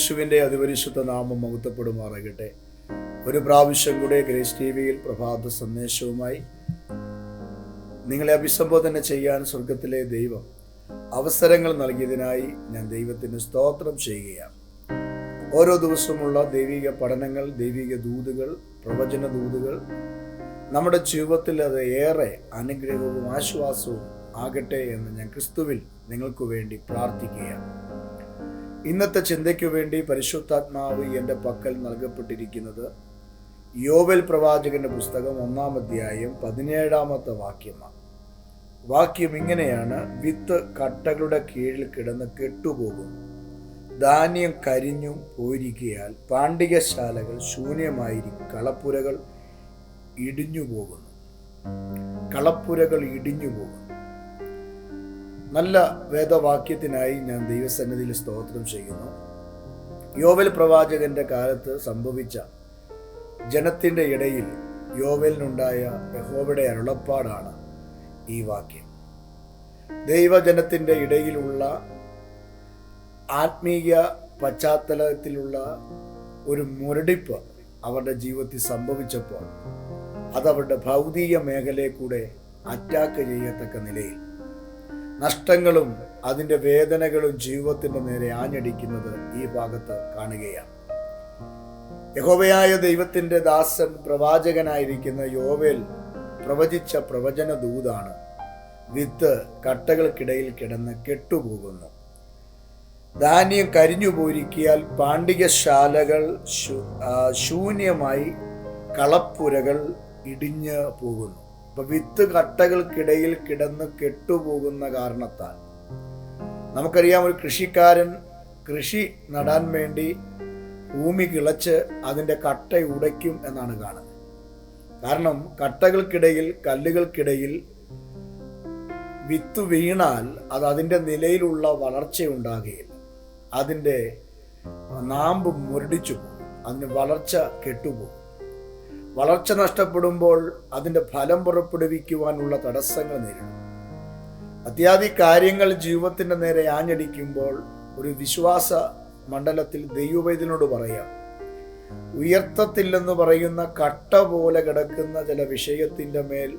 യേശുവിന്റെ അതിപരിശുദ്ധ നാമം മഹത്വപ്പെടുമാറാകട്ടെ. ഒരു പ്രാവശ്യം കൂടെ ഗ്രേസ് ടി വിയിൽ പ്രഭാത സന്ദേശവുമായി നിങ്ങളെ അഭിസംബോധന ചെയ്യാൻ സ്വർഗത്തിലെ ദൈവം അവസരങ്ങൾ നൽകിയതിനായി ഞാൻ ദൈവത്തിന് സ്തോത്രം ചെയ്യുകയാണ്. ഓരോ ദിവസമുള്ള ദൈവിക പഠനങ്ങൾ ദൈവിക ദൂതുകൾ പ്രവചന ദൂതുകൾ നമ്മുടെ ജീവിതത്തിൽ അത് ഏറെ അനുഗ്രഹവും ആശ്വാസവും ആകട്ടെ എന്ന് ഞാൻ ക്രിസ്തുവിൽ നിങ്ങൾക്ക് വേണ്ടി പ്രാർത്ഥിക്കുകയാണ്. ഇന്നത്തെ ചിന്തയ്ക്കു വേണ്ടി പരിശുദ്ധാത്മാവ് എന്റെ പക്കൽ നൽകപ്പെട്ടിരിക്കുന്നത് യോവൽ പ്രവാചകന്റെ പുസ്തകം ഒന്നാം അധ്യായം പതിനേഴാമത്തെ വാക്യമാണ്. വാക്യം ഇങ്ങനെയാണ് വിത്ത് കട്ടകളുടെ കീഴിൽ കിടന്ന് കെട്ടുപോകും ധാന്യം കരിഞ്ഞു പോയിരിക്കയാൽ പാണ്ഡികശാലകൾ ശൂന്യമായിരിക്കും. കളപ്പുരകൾ ഇടിഞ്ഞു പോകുന്നു കളപ്പുരകൾ ഇടിഞ്ഞു പോകുന്നു നല്ല വേദവാക്യത്തിനായി ഞാൻ ദൈവസന്നിധിയിൽ സ്തോത്രം ചെയ്യുന്നു. യോവൽ പ്രവാചകന്റെ കാലത്ത് സംഭവിച്ച ജനത്തിന്റെ ഇടയിൽ യോവലിനുണ്ടായ യഹോവയുടെ അരുളപ്പാടാണ് ഈ വാക്യം. ദൈവജനത്തിന്റെ ഇടയിലുള്ള ആത്മീയ പശ്ചാത്തലത്തിലുള്ള ഒരു മുരടിപ്പ് അവരുടെ ജീവിതത്തിൽ സംഭവിച്ചപ്പോൾ അതവരുടെ ഭൗതിക മേഖലയെ കൂടെ അറ്റാക്ക് ചെയ്യത്തക്ക നിലയിൽ നഷ്ടങ്ങളും അതിന്റെ വേദനകളും ജീവിതത്തിന്റെ നേരെ ആഞ്ഞടിക്കുന്നത് ഈ ഭാഗത്ത് കാണുകയാണ്. യഹോവയായ ദൈവത്തിന്റെ ദാസൻ പ്രവാചകനായിരിക്കുന്ന യോവേൽ പ്രവചിച്ച പ്രവചന ദൂതാണ് വിത്ത് കട്ടകൾക്കിടയിൽ കിടന്ന് കെട്ടുപോകുന്നു. ധാന്യം കരിഞ്ഞു പോയിരിക്കിയാൽ പാണ്ഡികശാലകൾ ശൂന്യമായി കളപ്പുരകൾ ഇടിഞ്ഞ് പോകുന്നു. അപ്പൊ വിത്ത് കട്ടകൾക്കിടയിൽ കിടന്ന് കെട്ടുപോകുന്ന കാരണത്താൽ. നമുക്കറിയാം ഒരു കൃഷിക്കാരൻ കൃഷി നടാൻ വേണ്ടി ഭൂമി കിളച്ച് അതിന്റെ കട്ട ഉടയ്ക്കും എന്നാണ് കാണുന്നത്. കാരണം കട്ടകൾക്കിടയിൽ കല്ലുകൾക്കിടയിൽ വിത്ത് വീണാൽ അത് അതിന്റെ നിലയിലുള്ള വളർച്ച ഉണ്ടാകുകയില്ല അതിന്റെ നാമ്പ് മുരടിച്ചു പോകും. അതിന് വളർച്ച കെട്ടുപോകും. വളർച്ച നഷ്ടപ്പെടുമ്പോൾ അതിന്റെ ഫലം പുറപ്പെടുവിക്കുവാനുള്ള തടസ്സങ്ങൾ നേരിടും. അത്യാദി കാര്യങ്ങൾ ജീവിതത്തിന്റെ നേരെ ആഞ്ഞടിക്കുമ്പോൾ ഒരു വിശ്വാസ മണ്ഡലത്തിൽ ദൈവവൈദ്യനോട് പറയാം. ഉയർത്തത്തില്ലെന്ന് പറയുന്ന കട്ട പോലെ കിടക്കുന്ന ചില വിഷയത്തിന്റെ മേൽ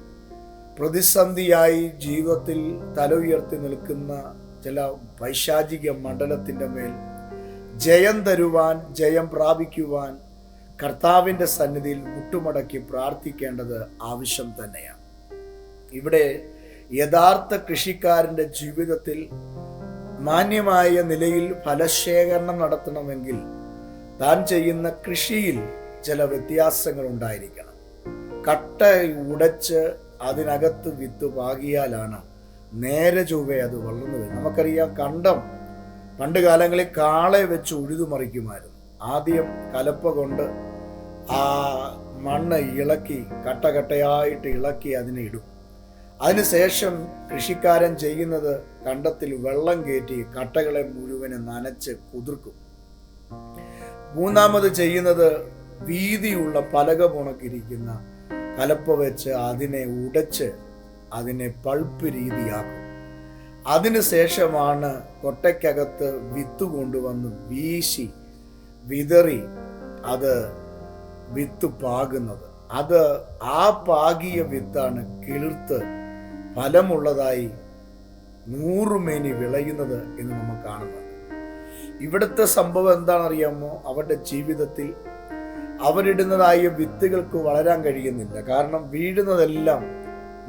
പ്രതിസന്ധിയായി ജീവിതത്തിൽ തല ഉയർത്തി നിൽക്കുന്ന ചില പൈശാചിക മണ്ഡലത്തിന്റെ മേൽ ജയം തരുവാൻ ജയം പ്രാപിക്കുവാൻ കർത്താവിന്റെ സന്നിധിയിൽ മുട്ടുമടക്കി പ്രാർത്ഥിക്കേണ്ടത് ആവശ്യം തന്നെയാണ്. ഇവിടെ യഥാർത്ഥ കൃഷിക്കാരന്റെ ജീവിതത്തിൽ മാന്യമായ നിലയിൽ ഫലശേഖരണം നടത്തണമെങ്കിൽ താൻ ചെയ്യുന്ന കൃഷിയിൽ ചില വ്യത്യാസങ്ങൾ ഉണ്ടായിരിക്കണം. കട്ട ഉടച്ച് അതിനകത്ത് വിത്ത് പാകിയാലാണ് നേരെ ചൊവ്വേ അത് വളർന്നു വരും നമുക്കറിയാം കണ്ടം പണ്ട് കാലങ്ങളിൽ കാളെ വെച്ച് ഉഴുതുമറിക്കുമായിരുന്നു. ആദ്യം കലപ്പ കൊണ്ട് ആ മണ്ണ് ഇളക്കി കട്ടകട്ടയായിട്ട് ഇളക്കി അതിനെ ഇടും. അതിനുശേഷം കൃഷിക്കാരൻ ചെയ്യുന്നത് കണ്ടത്തിൽ വെള്ളം കയറ്റി കട്ടകളെ മുഴുവനെ നനച്ച് കുതിർക്കും. മൂന്നാമത് ചെയ്യുന്നത് വീതിയുള്ള പലക പുണക്കിരിക്കുന്ന കലപ്പ വെച്ച് അതിനെ ഉടച്ച് അതിനെ പൾപ്പ് രീതിയാക്കും. അതിനുശേഷമാണ് കൊട്ടയ്ക്കകത്ത് വിത്ത് കൊണ്ടുവന്ന് വീശി വിതറി അത് വിത്ത് പാകുന്നത്. അത് ആ പാകിയ വിത്താണ് കിളിർത്ത് ഫലമുള്ളതായി നൂറുമേനി വിളയുന്നത് എന്ന് നമ്മൾ കാണുന്നുണ്ട്. ഇവിടുത്തെ സംഭവം എന്താണെന്നറിയാമോ? അവരുടെ ജീവിതത്തിൽ അവരിടുന്നതായ വിത്തുകൾക്ക് വളരാൻ കഴിയുന്നില്ല. കാരണം വീഴുന്നതെല്ലാം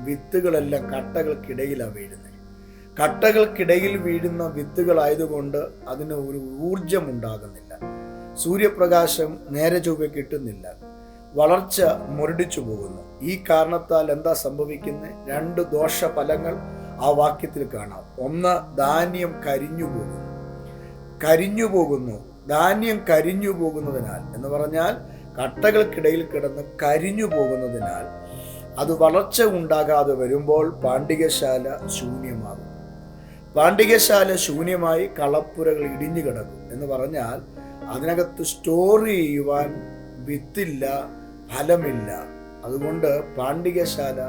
വിത്തുകളെല്ലാം കട്ടകൾക്കിടയിലാണ് വീഴുന്നത്. കട്ടകൾക്കിടയിൽ വീഴുന്ന വിത്തുകളായതുകൊണ്ട് അതിന് ഒരു ഊർജം ഉണ്ടാകുന്നില്ല സൂര്യപ്രകാശം നേരെ ചൊവ്വെ കിട്ടുന്നില്ല. വളർച്ച മുരടിച്ചു പോകുന്നു. ഈ കാരണത്താൽ എന്താ സംഭവിക്കുന്നത് രണ്ട് ദോഷ ഫലങ്ങൾ ആ വാക്യത്തിൽ കാണാം. ഒന്ന് ധാന്യം കരിഞ്ഞു പോകുന്നു. കരിഞ്ഞു പോകുന്നു. ധാന്യം കരിഞ്ഞു പോകുന്നതിനാൽ എന്ന് പറഞ്ഞാൽ കട്ടകൾക്കിടയിൽ കിടന്ന് കരിഞ്ഞു പോകുന്നതിനാൽ അത് വളർച്ച ഉണ്ടാകാതെ വരുമ്പോൾ പാണ്ഡികശാല ശൂന്യമാകും പാണ്ഡികശാല ശൂന്യമായി കളപ്പുരകൾ ഇടിഞ്ഞു കിടക്കും എന്ന് പറഞ്ഞാൽ അതിനകത്ത് സ്റ്റോർ ചെയ്യുവാൻ വിത്തില്ല ഫലമില്ല. അതുകൊണ്ട് പാണ്ഡികശാല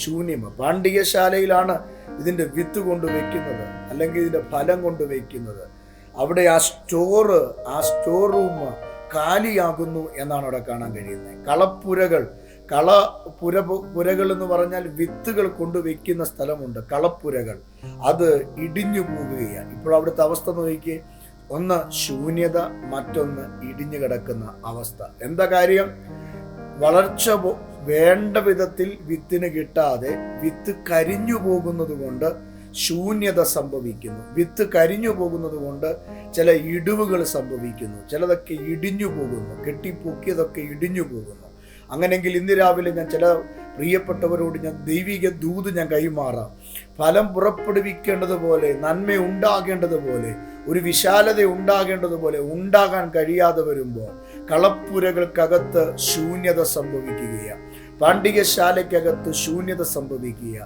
ശൂന്യമ പാണ്ഡികശാലയിലാണ് ഇതിന്റെ വിത്ത് കൊണ്ട് വയ്ക്കുന്നത് അല്ലെങ്കിൽ ഇതിന്റെ ഫലം കൊണ്ട് വയ്ക്കുന്നത് അവിടെ ആ സ്റ്റോറ് ആ സ്റ്റോർ റൂം കാലിയാകുന്നു എന്നാണ് അവിടെ കാണാൻ കഴിയുന്നത്. കളപ്പുരകൾ കള പുര പുരകൾ എന്ന് പറഞ്ഞാൽ വിത്തുകൾ കൊണ്ടുവയ്ക്കുന്ന സ്ഥലമുണ്ട് കളപ്പുരകൾ. അത് ഇടിഞ്ഞു പോവുകയാണ്. ഇപ്പോൾ അവിടുത്തെ അവസ്ഥ നോക്കി ഒന്ന് ശൂന്യത മറ്റൊന്ന് ഇടിഞ്ഞു കിടക്കുന്ന അവസ്ഥ. എന്താ കാര്യം? വളർച്ച വേണ്ട വിധത്തിൽ വിത്തിന് കിട്ടാതെ വിത്ത് കരിഞ്ഞു പോകുന്നത് കൊണ്ട് ശൂന്യത സംഭവിക്കുന്നു. വിത്ത് കരിഞ്ഞു പോകുന്നത് കൊണ്ട് ചില ഇടിവുകൾ സംഭവിക്കുന്നു. ചിലതൊക്കെ ഇടിഞ്ഞു പോകുന്നു. കെട്ടിപ്പൊക്കിയതൊക്കെ ഇടിഞ്ഞു പോകുന്നു. അങ്ങനെങ്കിൽ ഇന്ന് രാവിലെ ഞാൻ ചില പ്രിയപ്പെട്ടവരോട് ഞാൻ ദൈവിക ദൂത് ഞാൻ കൈമാറാം. ഫലം പുറപ്പെടുവിക്കേണ്ടതുപോലെ നന്മ ഉണ്ടാകേണ്ടതുപോലെ ഒരു വിശാലത ഉണ്ടാകേണ്ടതുപോലെ ഉണ്ടാകാൻ കഴിയാതെ വരുമ്പോൾ കളപ്പുരകൾക്കകത്ത് ശൂന്യത സംഭവിക്കുകയാണ്. പാണ്ഡികശാലയ്ക്കകത്ത് ശൂന്യത സംഭവിക്കുക.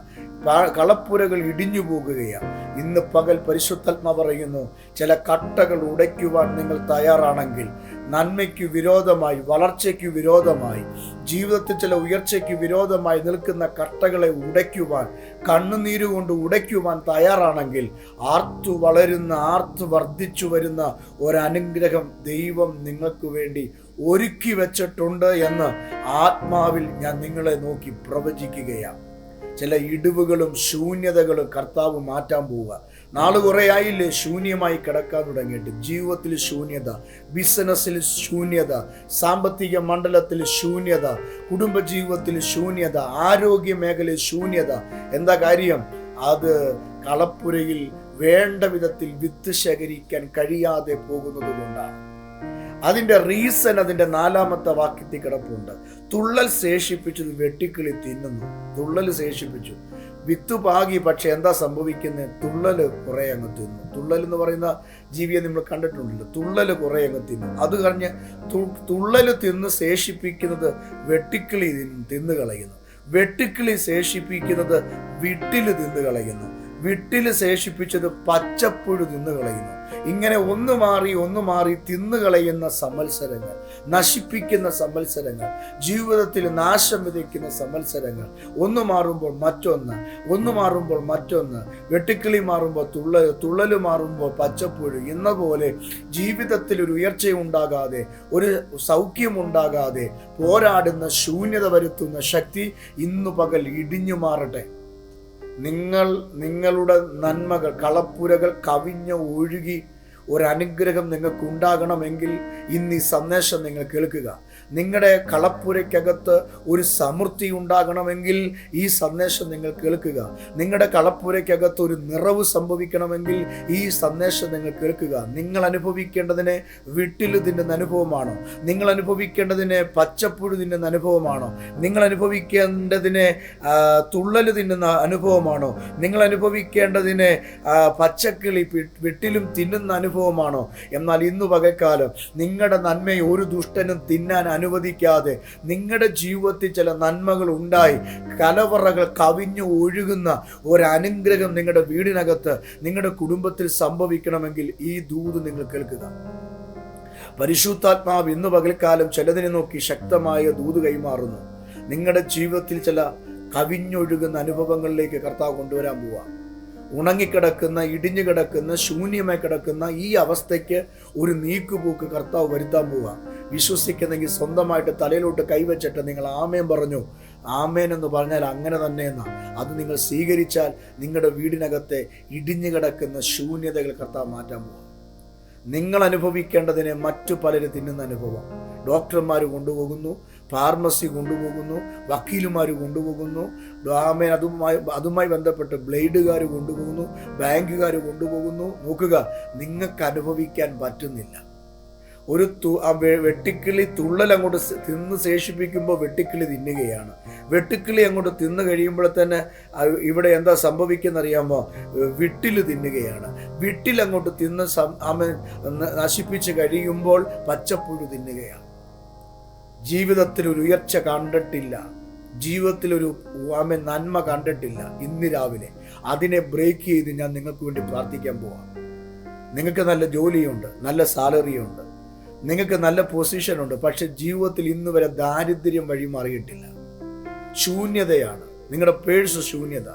കളപ്പുരകൾ ഇടിഞ്ഞു പോകുകയാണ് ഇന്ന് പകൽ പരിശുദ്ധാത്മ പറയുന്നു ചില കട്ടകൾ ഉടയ്ക്കുവാൻ നിങ്ങൾ തയ്യാറാണെങ്കിൽ നന്മയ്ക്ക് വിരോധമായി വളർച്ചയ്ക്ക് വിരോധമായി ജീവിതത്തിൽ ചില ഉയർച്ചയ്ക്ക് വിരോധമായി നിൽക്കുന്ന കട്ടകളെ ഉടയ്ക്കുവാൻ കണ്ണുനീര് കൊണ്ട് ഉടയ്ക്കുവാൻ തയ്യാറാണെങ്കിൽ ആർത്തു വളരുന്ന ആർത്തു വർദ്ധിച്ചു വരുന്ന ഒരനുഗ്രഹം ദൈവം നിങ്ങൾക്ക് വേണ്ടി ഒരുക്കി വെച്ചിട്ടുണ്ട് എന്ന് ആത്മാവിൽ ഞാൻ നിങ്ങളെ നോക്കി പ്രവചിക്കുകയാണ്. ചില ഇടിവുകളും ശൂന്യതകളും കർത്താവ് മാറ്റാൻ പോവുക. നാൾ കുറേ ആയില്ലേ? ശൂന്യമായി കിടക്കാൻ തുടങ്ങിയിട്ട്. ജീവിതത്തിൽ ശൂന്യത ബിസിനസ്സിൽ ശൂന്യത സാമ്പത്തിക മണ്ഡലത്തിൽ ശൂന്യത കുടുംബജീവിതത്തിൽ ശൂന്യത ആരോഗ്യ മേഖലയിൽ ശൂന്യത. എന്താ കാര്യം? അത് കളപ്പുരയിൽ വേണ്ട വിധത്തിൽ വിത്ത് ശേഖരിക്കാൻ കഴിയാതെ പോകുന്നത് കൊണ്ടാണ്. അതിന്റെ റീസൺ അതിന്റെ നാലാമത്തെ വാക്യത്തിൽ കിടപ്പുണ്ട്. തുള്ളൽ ശേഷിപ്പിച്ചു വെട്ടിക്കിളി തിന്നുന്നു. തുള്ളൽ ശേഷിപ്പിച്ചു. വിത്ത് പാകി പക്ഷെ എന്താ സംഭവിക്കുന്നത് തുള്ളൽ കുറെ അങ്ങ് തിന്നു. തുള്ളൽ എന്ന് പറയുന്ന ജീവിയെ നമ്മൾ കണ്ടിട്ടുണ്ടല്ലോ. തുള്ളൽ കുറെ അങ്ങ് തിന്നു. അത് കഴിഞ്ഞ് തുള്ളൽ തിന്ന് ശേഷിപ്പിക്കുന്നത് വെട്ടിക്കിളി തിന്നു കളയുന്നു വെട്ടിക്കിളി ശേഷിപ്പിക്കുന്നത് വിട്ടിൽ തിന്ന് കളയുന്നു വിട്ടിൽ ശേഷിപ്പിച്ചത് പച്ചപ്പുഴു തിന്നു കളയുന്നു. ഇങ്ങനെ ഒന്ന് മാറി ഒന്ന് മാറി തിന്നു കളയുന്ന സംവത്സരങ്ങൾ നശിപ്പിക്കുന്ന സമ്മത്സരങ്ങൾ ജീവിതത്തിൽ നാശം വിതയ്ക്കുന്ന സമ്മത്സരങ്ങൾ ഒന്ന് മാറുമ്പോൾ മറ്റൊന്ന് ഒന്ന് മാറുമ്പോൾ മറ്റൊന്ന് വെട്ടിക്കിളി മാറുമ്പോൾ തുള്ളൽ തുള്ളൽ മാറുമ്പോൾ പച്ചപ്പുഴു എന്ന പോലെ ജീവിതത്തിൽ ഒരു ഉയർച്ചയുണ്ടാകാതെ ഒരു സൗഖ്യമുണ്ടാകാതെ പോരാടുന്ന ശൂന്യത വരുത്തുന്ന ശക്തി ഇന്നു പകൽ ഇടിഞ്ഞു മാറട്ടെ. നിങ്ങൾ നിങ്ങളുടെ നന്മകൾ കളപ്പുരകൾ കവിഞ്ഞ് ഒഴുകി ഒരനുഗ്രഹം നിങ്ങൾക്ക് ഉണ്ടാകണമെങ്കിൽ ഇന്ന് ഈ സന്ദേശം നിങ്ങൾ കേൾക്കുക. നിങ്ങളുടെ കളപ്പുരയ്ക്കകത്ത് ഒരു സമൃദ്ധി ഉണ്ടാകണമെങ്കിൽ ഈ സന്ദേശം നിങ്ങൾ കേൾക്കുക. നിങ്ങളുടെ കളപ്പുരയ്ക്കകത്ത് ഒരു നിറവ് സംഭവിക്കണമെങ്കിൽ ഈ സന്ദേശം നിങ്ങൾ കേൾക്കുക. നിങ്ങൾ അനുഭവിക്കേണ്ടതിന് വിട്ടിൽ തിന്നുന്ന അനുഭവമാണോ? നിങ്ങൾ അനുഭവിക്കേണ്ടതിന് പച്ചപ്പുഴു തിന്നുന്ന അനുഭവമാണോ? നിങ്ങൾ അനുഭവിക്കേണ്ടതിന് തുള്ളൽ തിന്നുന്ന അനുഭവമാണോ? നിങ്ങൾ അനുഭവിക്കേണ്ടതിന് പച്ചക്കിളി വിട്ടിലും തിന്നുന്ന അനുഭവമാണോ? എന്നാൽ ഇന്ന് പകൽക്കാലം നിങ്ങളുടെ നന്മയെ ഒരു ദുഷ്ടനും തിന്നാൻ അനുവദിക്കാതെ നിങ്ങളുടെ ജീവിതത്തിൽ ചില നന്മകൾ ഉണ്ടായി. കലവറകൾ കവിഞ്ഞു ഒഴുകുന്ന ഒരനുഗ്രഹം നിങ്ങളുടെ വീടിനകത്ത് നിങ്ങളുടെ കുടുംബത്തിൽ സംഭവിക്കണമെങ്കിൽ ഈ ദൂത് നിങ്ങൾ കേൾക്കുക. പരിശുദ്ധാത്മാവ് ഇന്ന് പകൽക്കാലം ചിലതിനെ നോക്കി ശക്തമായ ദൂത് കൈമാറുന്നു. നിങ്ങളുടെ ജീവിതത്തിൽ ചില കവിഞ്ഞൊഴുകുന്ന അനുഭവങ്ങളിലേക്ക് കർത്താവ് കൊണ്ടുവരാൻ പോവാം. ഉണങ്ങിക്കിടക്കുന്ന ഇടിഞ്ഞു കിടക്കുന്ന ശൂന്യമായി കിടക്കുന്ന ഈ അവസ്ഥയ്ക്ക് ഒരു നീക്കുപോക്ക് കർത്താവ് വരുത്താൻ പോവുക വിശ്വസിക്കുന്നെങ്കിൽ സ്വന്തമായിട്ട് തലയിലോട്ട് കൈവച്ചിട്ട് നിങ്ങൾ ആമേൻ പറഞ്ഞു. ആമേൻ എന്ന് പറഞ്ഞാൽ അങ്ങനെ തന്നെ എന്നാണ് അത് നിങ്ങൾ സ്വീകരിച്ചാൽ നിങ്ങളുടെ വീടിനകത്തെ ഇടിഞ്ഞു കിടക്കുന്ന ശൂന്യതകൾ കർത്താവ് മാറ്റാൻ പോകും നിങ്ങൾ അനുഭവിക്കേണ്ടതിനെ മറ്റു പലരും തിന്നുന്ന അനുഭവം. ഡോക്ടർമാർ കൊണ്ടുപോകുന്നു ഫാർമസി കൊണ്ടുപോകുന്നു വക്കീലുമാർ കൊണ്ടുപോകുന്നു ആമേൻ അതുമായി അതുമായി ബന്ധപ്പെട്ട് ബ്ലേഡുകാർ കൊണ്ടുപോകുന്നു ബാങ്കുകാർ കൊണ്ടുപോകുന്നു. നോക്കുക നിങ്ങൾക്ക് അനുഭവിക്കാൻ പറ്റുന്നില്ല. ഒരു തു ആ വെട്ടിക്കിളി തുള്ളൽ അങ്ങോട്ട് തിന്ന് ശേഷിപ്പിക്കുമ്പോൾ വെട്ടിക്കിളി തിന്നുകയാണ്. വെട്ടിക്കിളി അങ്ങോട്ട് തിന്നു കഴിയുമ്പോൾ തന്നെ ഇവിടെ എന്താ സംഭവിക്കുന്ന അറിയാമോ വിട്ടിൽ തിന്നുകയാണ്. വിട്ടിൽ അങ്ങോട്ട് തിന്ന് അമ്മ നശിപ്പിച്ച് കഴിയുമ്പോൾ പച്ചപ്പുഴു തിന്നുകയാണ്. ജീവിതത്തിൽ ഒരു ഉയർച്ച കണ്ടിട്ടില്ല. ജീവിതത്തിൽ ഒരു ആമേൻ നന്മ കണ്ടിട്ടില്ല ഇന്ന് രാവിലെ. അതിനെ ബ്രേക്ക് ചെയ്ത് ഞാൻ നിങ്ങൾക്ക് വേണ്ടി പ്രാർത്ഥിക്കാൻ പോവാം. നിങ്ങൾക്ക് നല്ല ജോലിയുണ്ട് നല്ല സാലറിയുണ്ട്. നിങ്ങൾക്ക് നല്ല പൊസിഷനുണ്ട് പക്ഷെ ജീവിതത്തിൽ ഇന്ന് വരെ ദാരിദ്ര്യം വഴി മാറിയിട്ടില്ല. ശൂന്യതയാണ്. നിങ്ങളുടെ പേഴ്സ് ശൂന്യത.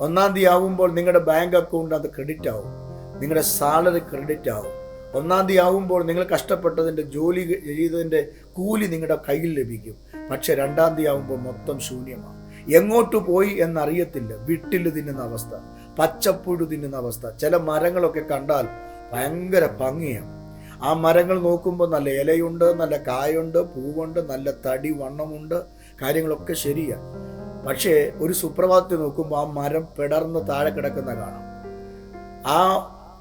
ഒന്നാം തീയതി ആവുമ്പോൾ നിങ്ങളുടെ ബാങ്ക് അക്കൗണ്ട് അത് ക്രെഡിറ്റ് ആവും. നിങ്ങളുടെ സാലറി ക്രെഡിറ്റ് ആവും. ഒന്നാം തീയതി ആവുമ്പോൾ നിങ്ങൾ കഷ്ടപ്പെട്ടതിന്റെ ജോലി ചെയ്തതിന്റെ കൂലി നിങ്ങളുടെ കയ്യിൽ ലഭിക്കും. പക്ഷെ രണ്ടാം തീയതി ആവുമ്പോൾ മൊത്തം ശൂന്യമാണ്. എങ്ങോട്ട് പോയി എന്നറിയത്തില്ല. വിട്ടിൽ തിന്നുന്ന അവസ്ഥ. പച്ചപ്പുഴു തിന്നുന്ന അവസ്ഥ. ചില മരങ്ങളൊക്കെ കണ്ടാൽ ഭയങ്കര ഭംഗിയാണ്. ആ മരങ്ങൾ നോക്കുമ്പോൾ നല്ല ഇലയുണ്ട് നല്ല കായുണ്ട് പൂവുണ്ട് നല്ല തടി വണ്ണമുണ്ട്. കാര്യങ്ങളൊക്കെ ശരിയാണ് പക്ഷേ ഒരു സുപ്രഭാതത്തിൽ നോക്കുമ്പോൾ ആ മരം പിടർന്ന് താഴെ കിടക്കുന്ന കാണാം. ആ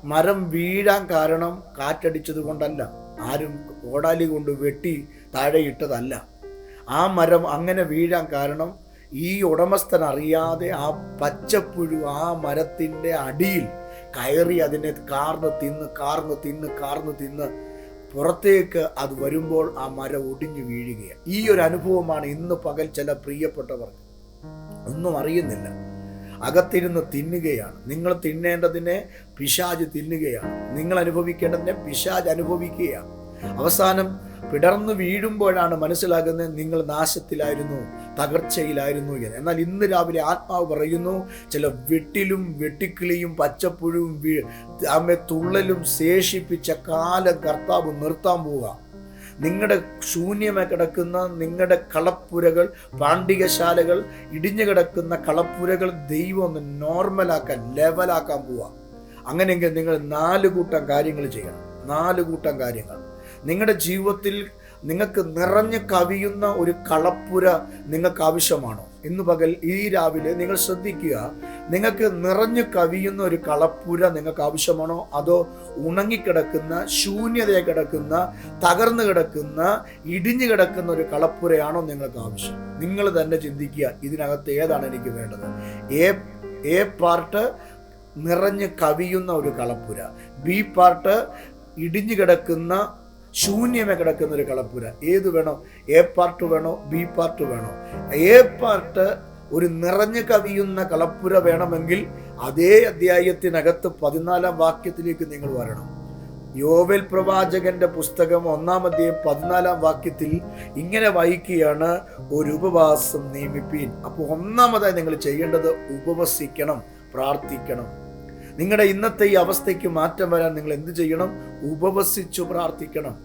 മരം വീഴാൻ കാരണം കാറ്റടിച്ചത് കൊണ്ടല്ല ആരും കോടാലി കൊണ്ട് വെട്ടി താഴെ ഇട്ടതല്ല. ആ മരം അങ്ങനെ വീഴാൻ കാരണം ഈ ഉടമസ്ഥൻ അറിയാതെ ആ പച്ചപ്പുഴു ആ മരത്തിന്റെ അടിയിൽ കയറി അതിനെ കാർന്ന് തിന്ന് കാർന്ന് തിന്ന് കാർന്ന് തിന്ന് പുറത്തേക്ക് അത് വരുമ്പോൾ ആ മരം ഒടിഞ്ഞു വീഴുകയാണ്. ഈ ഒരു അനുഭവമാണ് ഇന്ന് പകൽ ചില പ്രിയപ്പെട്ടവർക്ക് ഒന്നും അറിയുന്നില്ല. അകത്തിരുന്ന് തിന്നുകയാണ്. നിങ്ങൾ തിന്നേണ്ടതിനെ പിശാജ് തിന്നുകയാണ്. നിങ്ങൾ അനുഭവിക്കേണ്ടതിനെ പിശാജ് അനുഭവിക്കുകയാണ്. അവസാനം പിടർന്നു വീഴുമ്പോഴാണ് മനസ്സിലാകുന്നത് നിങ്ങൾ നാശത്തിലായിരുന്നു. തകർച്ചയിലായിരുന്നു എന്ന്. എന്നാൽ ഇന്ന് രാവിലെ ആത്മാവ് പറയുന്നു ചില വെട്ടിലും വെട്ടിക്കിളിയും പച്ചപ്പുഴുവും അമ്മ തുള്ളലും ശേഷിപ്പിച്ച കാലം കർത്താവ് നിർത്താൻ പോവുക. നിങ്ങളുടെ ശൂന്യമായി കിടക്കുന്ന നിങ്ങളുടെ കളപ്പുരകൾ പാണ്ഡികശാലകൾ ഇടിഞ്ഞു കിടക്കുന്ന കളപ്പുരകൾ ദൈവം ഒന്ന് നോർമലാക്കാൻ ലെവലാക്കാൻ പോവുക. അങ്ങനെയെങ്കിൽ നിങ്ങൾ നാല് കൂട്ടം കാര്യങ്ങൾ ചെയ്യണം. നാല് കൂട്ടം കാര്യങ്ങൾ. നിങ്ങളുടെ ജീവിതത്തിൽ നിങ്ങൾക്ക് നിറഞ്ഞു കവിയുന്ന ഒരു കളപ്പുര നിങ്ങൾക്ക് ആവശ്യമാണോ ഇന്ന് പകൽ ഈ രാവിലെ നിങ്ങൾ ശ്രദ്ധിക്കുക നിങ്ങൾക്ക് നിറഞ്ഞു കവിയുന്ന ഒരു കളപ്പുര നിങ്ങൾക്ക് ആവശ്യമാണോ അതോ ഉണങ്ങിക്കിടക്കുന്ന ശൂന്യതയെ കിടക്കുന്ന തകർന്നു കിടക്കുന്ന ഇടിഞ്ഞു കിടക്കുന്ന ഒരു കളപ്പുരയാണോ നിങ്ങൾക്ക് ആവശ്യം നിങ്ങൾ തന്നെ ചിന്തിക്കുക ഇതിനകത്ത് ഏതാണ് എനിക്ക് വേണ്ടത്? എ എ പാർട്ട് നിറഞ്ഞ് കവിയുന്ന ഒരു കളപ്പുര ബി പാർട്ട് ഇടിഞ്ഞു കിടക്കുന്ന ശൂന്യമേ കിടക്കുന്ന ഒരു കളപ്പുര. ഏത് വേണോ? എ പാർട്ട് വേണോ? ബി പാർട്ട് വേണോ? എ പാർട്ട് ഒരു നിറഞ്ഞു കവിയുന്ന കളപ്പുര വേണമെങ്കിൽ അതേ അധ്യായത്തിനകത്ത് പതിനാലാം വാക്യത്തിലേക്ക് നിങ്ങൾ വരണം. യോവൽ പ്രവാചകന്റെ പുസ്തകം ഒന്നാം അധ്യായം പതിനാലാം വാക്യത്തിൽ ഇങ്ങനെ വായിക്കുകയാണ് ഒരു ഉപവാസം നിയമിപ്പീൻ. അപ്പോൾ ഒന്നാമതായി നിങ്ങൾ ചെയ്യേണ്ടത് ഉപവസിക്കണം പ്രാർത്ഥിക്കണം. നിങ്ങളുടെ ഇന്നത്തെ ഈ അവസ്ഥയ്ക്ക് മാറ്റം വരാൻ നിങ്ങൾ എന്ത് ചെയ്യണം? ഉപവസിച്ചു പ്രാർത്ഥിക്കണം.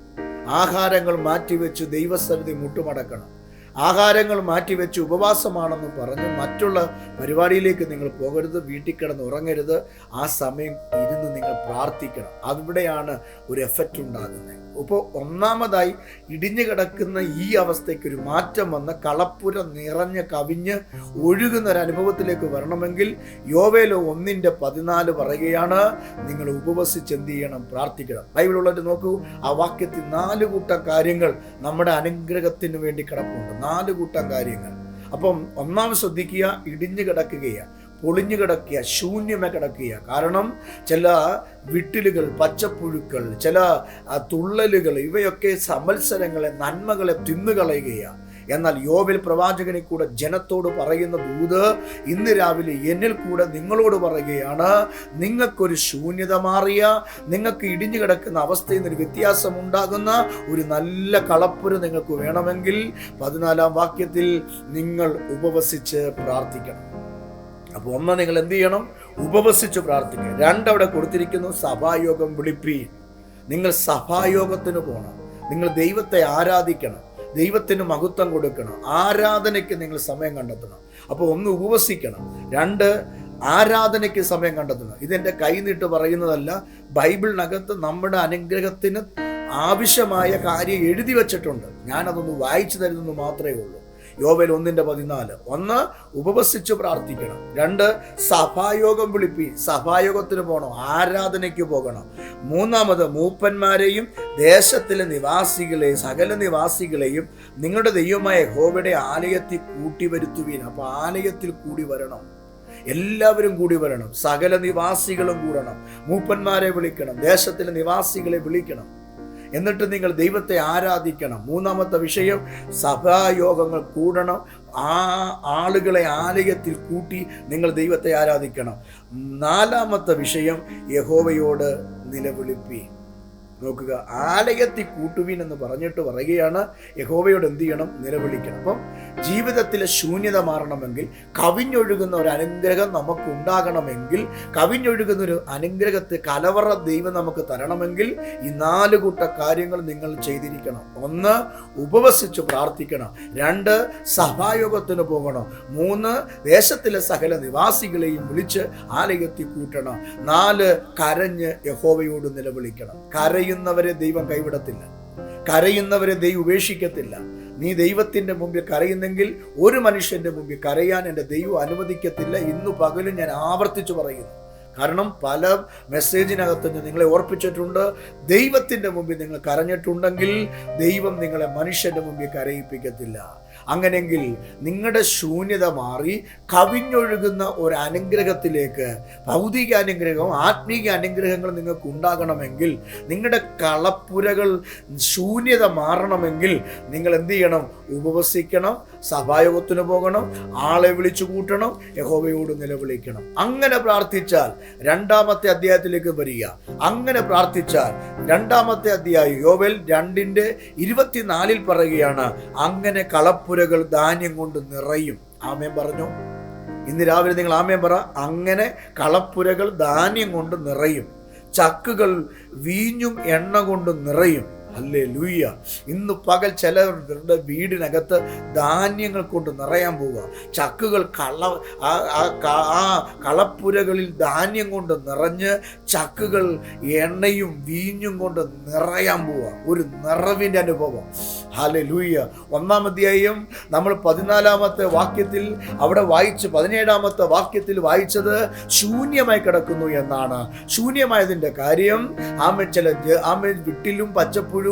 ആഹാരങ്ങൾ മാറ്റിവെച്ച് ദൈവസന്നിധി മുട്ടുമടക്കണം. ആഹാരങ്ങൾ മാറ്റിവെച്ച് ഉപവാസമാണെന്ന് പറഞ്ഞ് മറ്റുള്ള പരിപാടിയിലേക്ക് നിങ്ങൾ പോകരുത് വീട്ടിൽ കിടന്ന് ഉറങ്ങരുത്. ആ സമയം ഇരുന്ന് നിങ്ങൾ പ്രാർത്ഥിക്കണം. അവിടെയാണ് ഒരു എഫക്റ്റ് ഉണ്ടാകുന്നത്. ഇപ്പോൾ ഒന്നാമതായി ഇടിഞ്ഞു കിടക്കുന്ന ഈ അവസ്ഥയ്ക്ക് ഒരു മാറ്റം വന്ന് കളപ്പുര നിറഞ്ഞ് കവിഞ്ഞ് ഒഴുകുന്ന ഒരു അനുഭവത്തിലേക്ക് വരണമെങ്കിൽ യോവേലോ ഒന്നിന്റെ പതിനാല് പറയുകയാണ് നിങ്ങൾ ഉപവസിച്ച് എന്ത് ചെയ്യണം പ്രാർത്ഥിക്കണം ബൈബിളുള്ളവർ നോക്കൂ ആ വാക്യത്തിൽ നാല് കൂട്ടം കാര്യങ്ങൾ നമ്മുടെ അനുഗ്രഹത്തിന് വേണ്ടി കിടപ്പുണ്ട്. നാല് കൂട്ടം കാര്യങ്ങൾ. അപ്പം ഒന്നാമത് ശ്രദ്ധിക്കുക ഇടിഞ്ഞു കിടക്കുകയാണ് പൊളിഞ്ഞു കിടക്കുക ശൂന്യമേ കിടക്കുക. കാരണം ചില വിട്ടിലുകൾ പച്ചപ്പുഴുക്കൾ ചില തുള്ളലുകൾ ഇവയൊക്കെ സമത്സരങ്ങളെ നന്മകളെ തിന്നുകളയുകയാണ് എന്നാൽ യോവിൽ പ്രവാചകനെ കൂടെ ജനത്തോട് പറയുന്ന ദൂത് ഇന്ന് രാവിലെ എന്നിൽ കൂടെ നിങ്ങളോട് പറയുകയാണ് നിങ്ങൾക്കൊരു ശൂന്യത മാറിയ നിങ്ങൾക്ക് ഇടിഞ്ഞു കിടക്കുന്ന അവസ്ഥയിൽ നിന്ന് വ്യത്യാസം ഉണ്ടാകുന്ന ഒരു നല്ല കളപ്പുര നിങ്ങൾക്ക് വേണമെങ്കിൽ പതിനാലാം വാക്യത്തിൽ നിങ്ങൾ ഉപവസിച്ച് പ്രാർത്ഥിക്കണം. അപ്പോൾ ഒന്ന് നിങ്ങൾ എന്ത് ചെയ്യണം? ഉപവസിച്ച് പ്രാർത്ഥിക്കുക. രണ്ടവിടെ കൊടുത്തിരിക്കുന്നു സഭായോഗം വിളിപ്പീൻ നിങ്ങൾ സഭായോഗത്തിന് പോകണം. നിങ്ങൾ ദൈവത്തെ ആരാധിക്കണം. ദൈവത്തിന് മഹത്വം കൊടുക്കണം. ആരാധനയ്ക്ക് നിങ്ങൾ സമയം കണ്ടെത്തണം. അപ്പോൾ ഒന്ന് ഉപവസിക്കണം. രണ്ട് ആരാധനയ്ക്ക് സമയം കണ്ടെത്തണം. ഇതെന്റെ കൈനീട്ട് പറയുന്നതല്ല ബൈബിളിനകത്ത് നമ്മുടെ അനുഗ്രഹത്തിന് ആവശ്യമായ കാര്യം എഴുതി വച്ചിട്ടുണ്ട്. ഞാനതൊന്ന് വായിച്ചു തരുന്നു മാത്രമേ ഉള്ളൂ. യോവൽ ഒന്നിന്റെ പതിനാല്. ഒന്ന് ഉപവസിച്ച് പ്രാർത്ഥിക്കണം. രണ്ട് സഭായോഗം വിളിപ്പി സഭായോഗത്തിന് പോകണം ആരാധനയ്ക്ക് പോകണം. മൂന്നാമത് മൂപ്പന്മാരെയും ദേശത്തിലെ നിവാസികളെയും സകല നിവാസികളെയും നിങ്ങളുടെ ദൈവമായ ഹോവയുടെ ആലയത്തിൽ കൂട്ടി വരുത്തുവീൻ. അപ്പോൾ ആലയത്തിൽ കൂടി വരണം. എല്ലാവരും കൂടി വരണം. സകല നിവാസികളും കൂടണം. മൂപ്പന്മാരെ വിളിക്കണം. ദേശത്തിലെ നിവാസികളെ വിളിക്കണം. എന്നിട്ട് നിങ്ങൾ ദൈവത്തെ ആരാധിക്കണം. മൂന്നാമത്തെ വിഷയം സഭായോഗങ്ങൾ കൂടണം. ആ ആളുകളെ ആലയത്തിൽ കൂട്ടി നിങ്ങൾ ദൈവത്തെ ആരാധിക്കണം. നാലാമത്തെ വിഷയം യഹോവയോട് നിലവിളിപ്പി. നോക്കുക. ആലയത്തിൽ കൂട്ടുവീൻ എന്ന് പറഞ്ഞിട്ട് പറയുകയാണ്. യഹോവയോട് എന്ത് ചെയ്യണം? നിലവിളിക്കണം. അപ്പം ജീവിതത്തിലെ ശൂന്യത മാറണമെങ്കിൽ കവിഞ്ഞൊഴുകുന്ന ഒരു അനുഗ്രഹം നമുക്ക് ഉണ്ടാകണമെങ്കിൽ കവിഞ്ഞൊഴുകുന്ന ഒരു അനുഗ്രഹത്തെ കലവറ ദൈവം നമുക്ക് തരണമെങ്കിൽ ഈ നാല് കൂട്ട കാര്യങ്ങൾ നിങ്ങൾ ചെയ്തിരിക്കണം. ഒന്ന് ഉപവസിച്ച് പ്രാർത്ഥിക്കണം. രണ്ട് സഭായോഗത്തിന് പോകണം. മൂന്ന് ദേശത്തിലെ സകല നിവാസികളെയും വിളിച്ച് ആലയത്തിൽ കൂട്ടണം. നാല് കരഞ്ഞ് യഹോവയോട് നിലവിളിക്കണം. കരയുന്നവരെ ദൈവം കൈവിടത്തില്ല. കരയുന്നവരെ ദൈവം ഉപേക്ഷിക്കത്തില്ല. നീ ദൈവത്തിന്റെ മുമ്പിൽ കരയുന്നെങ്കിൽ ഒരു മനുഷ്യന്റെ മുമ്പിൽ കരയാൻ എന്റെ ദൈവം അനുവദിക്കത്തില്ല ഇന്നു പകലും ഞാൻ ആവർത്തിച്ചു പറയുന്നു. കാരണം പല മെസ്സേജിനകത്ത് ഞാൻ നിങ്ങളെ ഓർപ്പിച്ചിട്ടുണ്ട് ദൈവത്തിന്റെ മുമ്പിൽ നിങ്ങൾ കരഞ്ഞിട്ടുണ്ടെങ്കിൽ ദൈവം നിങ്ങളെ മനുഷ്യന്റെ മുമ്പിൽ കരയിപ്പിക്കത്തില്ല. അങ്ങനെങ്കിൽ നിങ്ങളുടെ ശൂന്യത മാറി കവിഞ്ഞൊഴുകുന്ന ഒരു അനുഗ്രഹത്തിലേക്ക് ഭൗതിക അനുഗ്രഹവും ആത്മീക അനുഗ്രഹങ്ങൾ നിങ്ങൾക്ക് ഉണ്ടാകണമെങ്കിൽ നിങ്ങളുടെ കളപ്പുരകൾ ശൂന്യത മാറണമെങ്കിൽ നിങ്ങൾ എന്ത് ചെയ്യണം? ഉപവസിക്കണം സഭായോഗത്തിന് പോകണം ആളെ വിളിച്ചു കൂട്ടണം യഹോവയോട് നിലവിളിക്കണം. അങ്ങനെ പ്രാർത്ഥിച്ചാൽ രണ്ടാമത്തെ അധ്യായത്തിലേക്ക് വരിക. അങ്ങനെ പ്രാർത്ഥിച്ചാൽ രണ്ടാമത്തെ അധ്യായം യോവൽ രണ്ടിന്റെ ഇരുപത്തിനാലിൽ പറയുകയാണ് അങ്ങനെ കളപ്പുരകൾ ധാന്യം കൊണ്ട് നിറയും. ആമേൻ പറഞ്ഞു? ഇന്ന് രാവിലെ നിങ്ങൾ ആമേൻ പറ. അങ്ങനെ കളപ്പുരകൾ ധാന്യം കൊണ്ട് നിറയും. ചക്കുകൾ വീഞ്ഞും എണ്ണ കൊണ്ട് നിറയും. അല്ലേ ലൂയ്യ ഇന്ന് പകൽ ചിലരുടെ വീടിനകത്ത് ധാന്യങ്ങൾ കൊണ്ട് നിറയാൻ പോവുക. ചക്കുകൾ കള ആ കളപ്പുരകളിൽ ധാന്യം കൊണ്ട് നിറഞ്ഞ് ചക്കുകൾ എണ്ണയും വീഞ്ഞും കൊണ്ട് നിറയാൻ പോവുക. ഒരു നിറവിന്റെ അനുഭവം. ഹാലെ ലൂയ്യ ഒന്നാം അധ്യായം നമ്മൾ പതിനാലാമത്തെ വാക്യത്തിൽ അവിടെ വായിച്ച് പതിനേഴാമത്തെ വാക്യത്തിൽ വായിച്ചത് ശൂന്യമായി കിടക്കുന്നു എന്നാണ്. ശൂന്യമായതിന്റെ കാര്യം ആമ ചില ആമ വിട്ടിലും പച്ചപ്പുഴുവും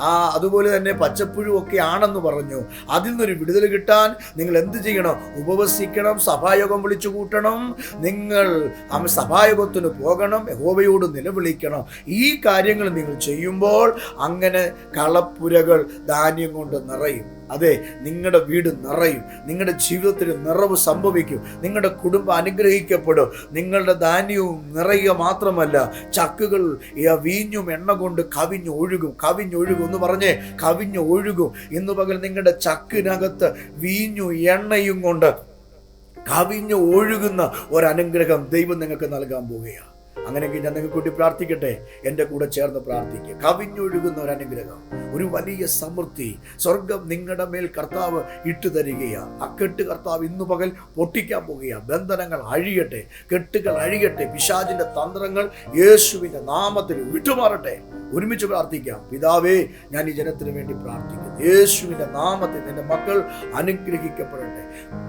ആ അതുപോലെ തന്നെ പച്ചപ്പുഴുവും ഒക്കെ ആണെന്ന് പറഞ്ഞു. അതിൽ നിന്നൊരു വിടുതൽ കിട്ടാൻ നിങ്ങൾ എന്ത് ചെയ്യണം? ഉപവസിക്കണം സഭായോഗം വിളിച്ചു കൂട്ടണം. നിങ്ങൾ സഭായോഗത്തിന് പോകണം യഹോവയോട് നിലവിളിക്കണം. ഈ കാര്യങ്ങൾ നിങ്ങൾ ചെയ്യുമ്പോൾ അങ്ങനെ കളപ്പുരകൾ ധാന്യം കൊണ്ട് നിറയും. അതെ നിങ്ങളുടെ വീട് നിറയും. നിങ്ങളുടെ ജീവിതത്തിൽ നിറവ് സംഭവിക്കും. നിങ്ങളുടെ കുടുംബം അനുഗ്രഹിക്കപ്പെടും. നിങ്ങളുടെ ധാന്യവും നിറയുക മാത്രമല്ല ചക്കുകൾ വീഞ്ഞും എണ്ണ കൊണ്ട് കവിഞ്ഞ് ഒഴുകും. കവിഞ്ഞൊഴുകും എന്ന് പറഞ്ഞേ കവിഞ്ഞ് ഒഴുകും. ഇന്ന് പകൽ നിങ്ങളുടെ ചക്കിനകത്ത് വീഞ്ഞു എണ്ണയും കൊണ്ട് കവിഞ്ഞ് ഒഴുകുന്ന ഒരനുഗ്രഹം ദൈവം നിങ്ങൾക്ക് നൽകാൻ പോവുകയാണ്. അങ്ങനെയെങ്കിൽ ഞാൻ നിങ്ങൾക്ക് കൂട്ടി പ്രാർത്ഥിക്കട്ടെ. എന്റെ കൂടെ ചേർന്ന് പ്രാർത്ഥിക്കുക കവിഞ്ഞൊഴുകുന്ന ഒരു അനുഗ്രഹം ഒരു വലിയ സമൃദ്ധി സ്വർഗം നിങ്ങളുടെ മേൽ കർത്താവ് ഇട്ടു തരികയാണ് ആ കെട്ട് കർത്താവ് ഇന്നു പകൽ പൊട്ടിക്കാൻ പോകുകയാണ് ബന്ധനങ്ങൾ അഴിയട്ടെ കെട്ടുകൾ അഴിയട്ടെ പിശാചിന്റെ തന്ത്രങ്ങൾ യേശുവിന്റെ നാമത്തിൽ വിട്ടുമാറട്ടെ. ഒരുമിച്ച് പ്രാർത്ഥിക്കാം. പിതാവേ ഞാൻ ഈ ജനത്തിന് വേണ്ടി പ്രാർത്ഥിക്കുന്നു. യേശുവിന്റെ നാമത്തിൽ എന്റെ മക്കൾ അനുഗ്രഹിക്കപ്പെടട്ടെ.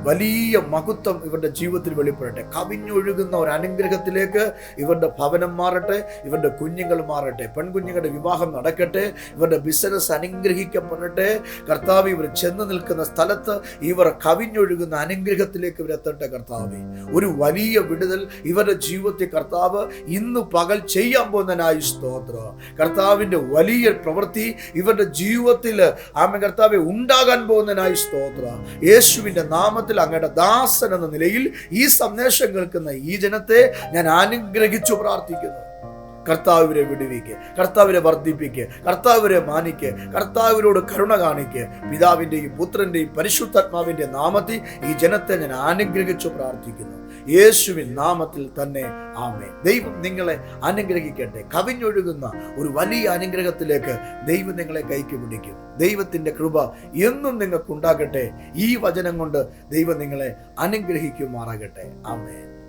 വലിയ മഹത്വം ഇവരുടെ ജീവിതത്തിൽ വെളിപ്പെടട്ടെ. കവിഞ്ഞൊഴുകുന്ന ഒരു അനുഗ്രഹത്തിലേക്ക് ഇവരുടെ ഭവനം മാറട്ടെ ഇവരുടെ കുഞ്ഞുങ്ങൾ മാറട്ടെ പെൺകുഞ്ഞുങ്ങളുടെ വിവാഹം നടക്കട്ടെ ഇവരുടെ ബിസിനസ് അനുഗ്രഹിക്കപ്പെടട്ടെ കർത്താവ് ഇവർ ചെന്ന് നിൽക്കുന്ന സ്ഥലത്ത് ഇവർ കവിഞ്ഞൊഴുകുന്ന അനുഗ്രഹത്തിലേക്ക് ഇവരെത്തട്ടെ കർത്താവ്. ഒരു വലിയ വിടുതൽ ഇവരുടെ ജീവിതത്തിൽ കർത്താവ് ഇന്ന് പകൽ ചെയ്യാൻ പോകുന്നതിനായി സ്തോത്ര. കർത്താവിന്റെ വലിയ പ്രവൃത്തി ഇവരുടെ ജീവിതത്തിൽ ആമ കർത്താവെ ഉണ്ടാകാൻ പോകുന്നതിനായി സ്തോത്ര. യേശുവിന്റെ നാമത്തിൽ അങ്ങയുടെ ദാസൻ എന്ന നിലയിൽ ഈ സന്ദേശം കേൾക്കുന്ന ഈ ജനത്തെ ഞാൻ അനുഗ്രഹിച്ചു പ്രാർത്ഥിക്കുന്നു. കർത്താവിനെ വിടുവിക്ക് കർത്താവിനെ വർദ്ധിപ്പിക്ക് കർത്താവിനെ മാനിക്ക് കർത്താവിനോട് കരുണ കാണിക്ക്. പിതാവിന്റെയും പുത്രന്റെയും പരിശുദ്ധാത്മാവിന്റെ നാമത്തിൽ ഈ ജനത്തെ ഞാൻ അനുഗ്രഹിച്ചു പ്രാർത്ഥിക്കുന്നു. യേശുവിൻ നാമത്തിൽ തന്നെ ആമേ ദൈവം നിങ്ങളെ അനുഗ്രഹിക്കട്ടെ. കവിഞ്ഞൊഴുകുന്ന ഒരു വലിയ അനുഗ്രഹത്തിലേക്ക് ദൈവം നിങ്ങളെ കൈക്ക് പിടിക്കും. ദൈവത്തിന്റെ കൃപ എന്നും നിങ്ങൾക്കുണ്ടാകട്ടെ. ഈ വചനം കൊണ്ട് ദൈവം നിങ്ങളെ അനുഗ്രഹിക്കുമാറാകട്ടെ. ആമേ